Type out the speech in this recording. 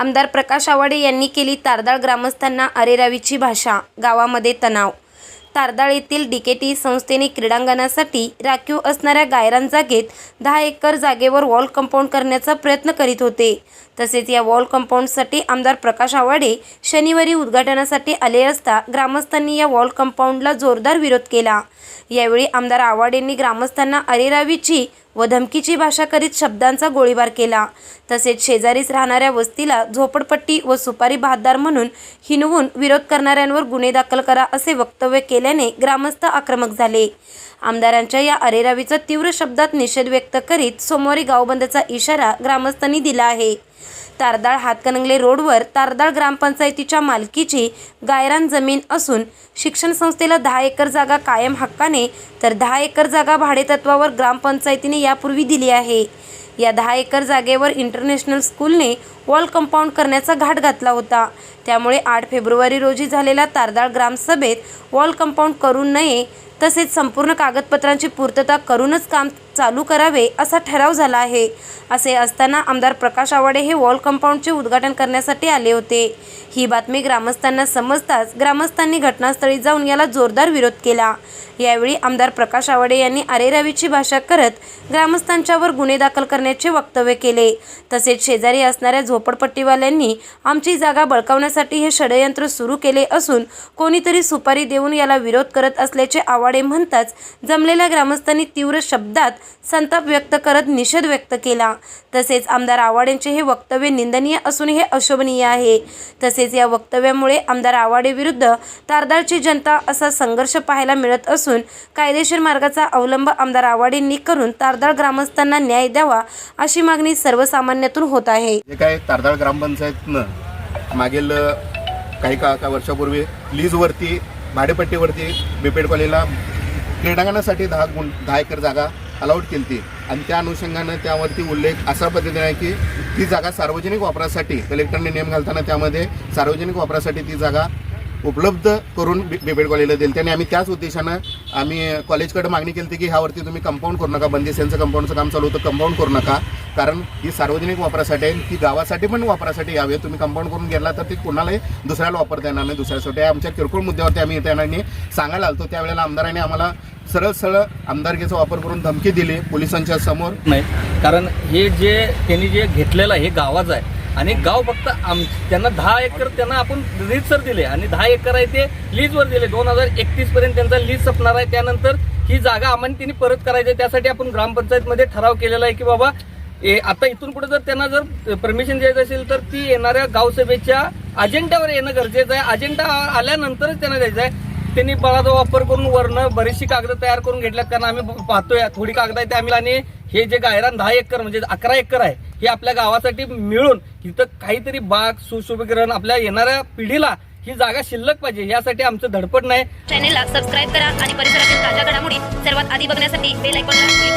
आमदार प्रकाश आवाडे यांनी केली तारदाळ ग्रामस्थांना अरेरावीची भाषा गावामध्ये तणाव तारदाळ येथील डीकेटी संस्थेने क्रीडांगणासाठी राखीव असणाऱ्या गायरान जागेत दहा एकर जागेवर वॉल कंपाऊंड करण्याचा प्रयत्न करीत होते. तसेच या वॉल कंपाऊंडसाठी आमदार प्रकाश आवाडे शनिवारी उद्घाटनासाठी आले असता ग्रामस्थांनी या वॉल कंपाऊंडला जोरदार विरोध केला. यावेळी आमदार आवाडेंनी ग्रामस्थांना अरेरावीची व धमकीची भाषा करीत शब्दांचा गोळीबार केला. तसेच शेजारीच राहणाऱ्या वस्तीला झोपडपट्टी व सुपारी बहादार म्हणून हिनवून विरोध करणाऱ्यांवर गुन्हे दाखल करा असे वक्तव्य केल्याने ग्रामस्थ आक्रमक झाले. आमदारांच्या या अरेरावीचा तीव्र शब्दात निषेध व्यक्त करीत सोमवारी गावबंदचा इशारा ग्रामस्थांनी दिला आहे. तारदाळ हातकणंगले रोडवर तारदाळ ग्रामपंचायतीच्या मालकीची गायरान जमीन असून शिक्षण संस्थेला दहा एकर जागा कायम हक्काने तर दहा एकर जागा भाडेतत्वावर ग्रामपंचायतीने यापूर्वी दिली आहे. या दहा एकर जागेवर इंटरनॅशनल स्कूलने वॉल कंपाऊंड करण्याचा घाट घातला होता. त्यामुळे आठ फेब्रुवारी रोजी झालेल्या तारदाळ ग्रामसभेत वॉल कंपाऊंड करू नये तसेच संपूर्ण कागदपत्रांची पूर्तता करूनच काम चालू करावे असा ठराव झाला आहे. असे असताना आमदार प्रकाश आवाडे हे वॉल कंपाऊंडचे उद्घाटन करण्यासाठी आले होते. ही बातमी ग्रामस्थांना समजताच ग्रामस्थांनी घटनास्थळी जाऊन याला जोरदार विरोध केला. यावेळी आमदार प्रकाश आवाडे यांनी आरेरावीची भाषा करत ग्रामस्थांच्यावर गुन्हे दाखल करण्याचे वक्तव्य केले. तसेच शेजारी असणाऱ्या झोपडपट्टीवाल्यांनी आमची जागा बळकावण्यासाठी हे षडयंत्र सुरू केले असून कोणीतरी सुपारी देऊन याला विरोध करत असल्याचे आवाडे म्हणताच जमलेल्या ग्रामस्थांनी तीव्र शब्दात संताप व्यक्त करत निषेध व्यक्त केला. तसेच आमदार आवाडेंचे हे वक्तव्य निंदनीय असून हे अशोभनीय आहे. तसेच या वक्तव्यामुळे आमदार आवाडे विरुद्ध तारदाळची जनता असा संघर्ष पाहायला मिळत असून कायदेशीर मार्गाचा अवलंब आमदार आवाडेंनी करून तारदाळ ग्रामस्थांना न्याय द्यावा अशी मागणी सर्वसामान्यातून होत आहे. जे काय तारदाळ ग्रामपंचायतनं मागील काही का का वर्षापूर्वी लीजवरती भाडेपट्टीवरती बिपेड कॉलेजला क्रीडांगणासाठी दहा गुण दहा एकर जागा अलाउड केली ती आणि त्या अनुषंगानं त्यावरती उल्लेख अशा पद्धतीने आहे की ती जागा सार्वजनिक वापरासाठी कलेक्टरने नियम घालताना त्यामध्ये सार्वजनिक वापरासाठी ती जागा उपलब्ध करून बि कॉलेजला दिली त्याने आम्ही त्याच उद्देशानं आम्ही कॉलेजकडे मागणी केली होती की ह्यावरती तुम्ही कंपाऊंड करू नका बंदिस्तांचं कंपाऊंडचं काम चालू होतं कंपाऊंड करू नका. कारण ही सार्वजनिक वापरासाठी आहे ती गावासाठी पण वापरासाठी यावे. तुम्ही कंपाऊंड करून घेतला तर ती कोणालाही दुसऱ्याला वापरता येणार नाही दुसऱ्यासाठी आमच्या किरकोळ मुद्द्यावरती आम्ही त्यांनी सांगायला आलतो त्यावेळेला आमदारांनी आम्हाला सरळ सरळ आमदारकीचा वापर करून धमकी दिली पोलिसांच्या समोर. नाही कारण हे जे त्यांनी जे घेतलेलं आहे हे गावाचं आहे. आणि गाव फक्त आम त्यांना दहा एकर त्यांना आपण लीजवर दिले. आणि दहा एकर आहे ते लीजवर दिले. दोन हजार एकतीस पर्यंत त्यांचा लीज संपणार आहे. त्यानंतर ही जागा आम्हाला त्यांनी परत करायची आहे. त्यासाठी आपण ग्रामपंचायतमध्ये ठराव केलेला आहे की बाबा ए आता इथून पुढे जर त्यांना जर परमिशन द्यायचं असेल तर ती येणाऱ्या गावसभेच्या अजेंड्यावर येणं गरजेचं आहे. अजेंडा आल्यानंतरच त्यांना द्यायचं आहे. त्यांनी बळाचा वापर करून वरनं बरीचशी कागद तयार करून घेतल्यात. कारण आम्ही पाहतोय थोडी कागद आहे ते आम्ही आणि हे जे गायरान दहा एकर म्हणजे अकरा एकर आहे हे आपल्या गावासाठी मिळून इथं काहीतरी बाग सुशोभीकरण आपल्या येणाऱ्या पिढीला ही जागा शिल्लक पाहिजे. यासाठी आमचं धडपड नाही. चॅनेलला सबस्क्राईब करा आणि परिसरातील ताज्या घडामोडी सर्वात आधी बघण्यासाठी बेल आयकॉनला